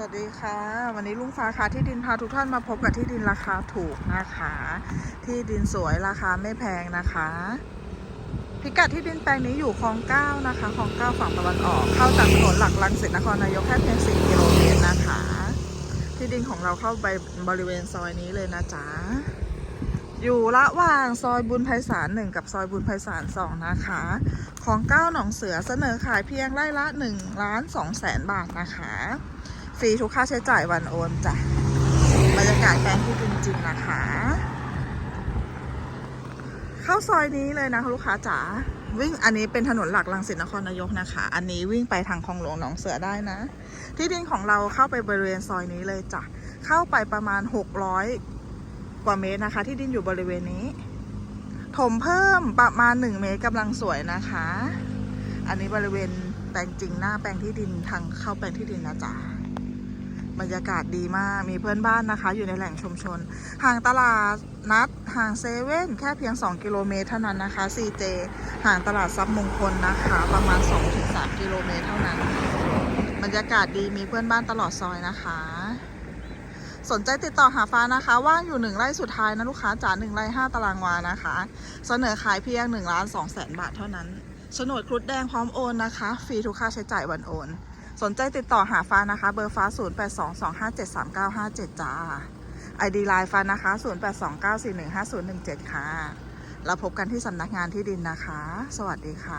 วัสดีค่ะ วันนี้ลุงฟ้าค่ะที่ดินพาทุกท่านมาพบกับที่ดินราคาถูกนะคะ ที่ดินสวยราคาไม่แพงนะคะ พิกัดที่ดินแปลงนี้อยู่คลองเก้านะคะคลองเก้าฝั่งตะวันออก เข้าจากถนนหลักลังสิตนครนายกแค่เพียง4กิโลเมตรนะคะ ที่ดินของเราเข้าไปบริเวณซอยนี้เลยนะจ๊ะอยู่ระหว่างซอยบุญไพศาลหนึ่งกับซอยบุญไพศาลสองนะคะ ของเก้าหนองเสือเสนอขายเพียงไร่ละ1ล้าน2แสนบาทนะคะ ฟรีทุกค่าใช้จ่ายวันโอนจ้ะบรรยากาศแปลงที่ดินจริงนะคะ เข้าซอยนี้เลยนะคะลูกค้าจ๋าวิ่งอันนี้เป็นถนนหลักลังสิตนครนายกนะคะ อันนี้วิ่งไปทางคลองหลวงหนองเสือได้นะ ที่ดินของเราเข้าไปบริเวณซอยนี้เลยจ้ะเข้าไปประมาณ 600 กว่าเมตรนะคะ ที่ดินอยู่บริเวณนี้ ถมเพิ่มประมาณ 1 เมตรกำลังสวยนะคะ อันนี้บริเวณแปลงจริงหน้าแปลงที่ดินทางเข้าแปลงที่ดินนะจ๊ะ บรรยากาศดีมาก มีเพื่อนบ้านนะคะ อยู่ในแหล่งชุมชน ห่างตลาดนัด ห่างเซเว่นแค่เพียง 2 กิโลเมตรเท่านั้นนะคะ CJ ห่างตลาดซับมงคลนะคะ ประมาณ 2-3 กิโลเมตรเท่านั้น บรรยากาศดีมีเพื่อนบ้านตลอดซอยนะคะสนใจติดต่อหาฟ้านะคะ ว่างอยู่หนึ่งไร่สุดท้ายนะลูกค้าจ๋าหนึ่งไร่ห้าตารางวานะคะ เสนอขายเพียง1ล้าน2แสนบาทเท่านั้นโฉนดครุฑแดงพร้อมโอนนะคะ ฟรีทุกค่าใช้จ่ายวันโอน สนใจติดต่อหาฟ้านะคะ เบอร์ฟ้า 0822573957 จ้า ID ไลน์ฟ้านะคะ 0829415017 ค่ะ เราพบกันที่สำนักงานที่ดินนะคะ สวัสดีค่ะ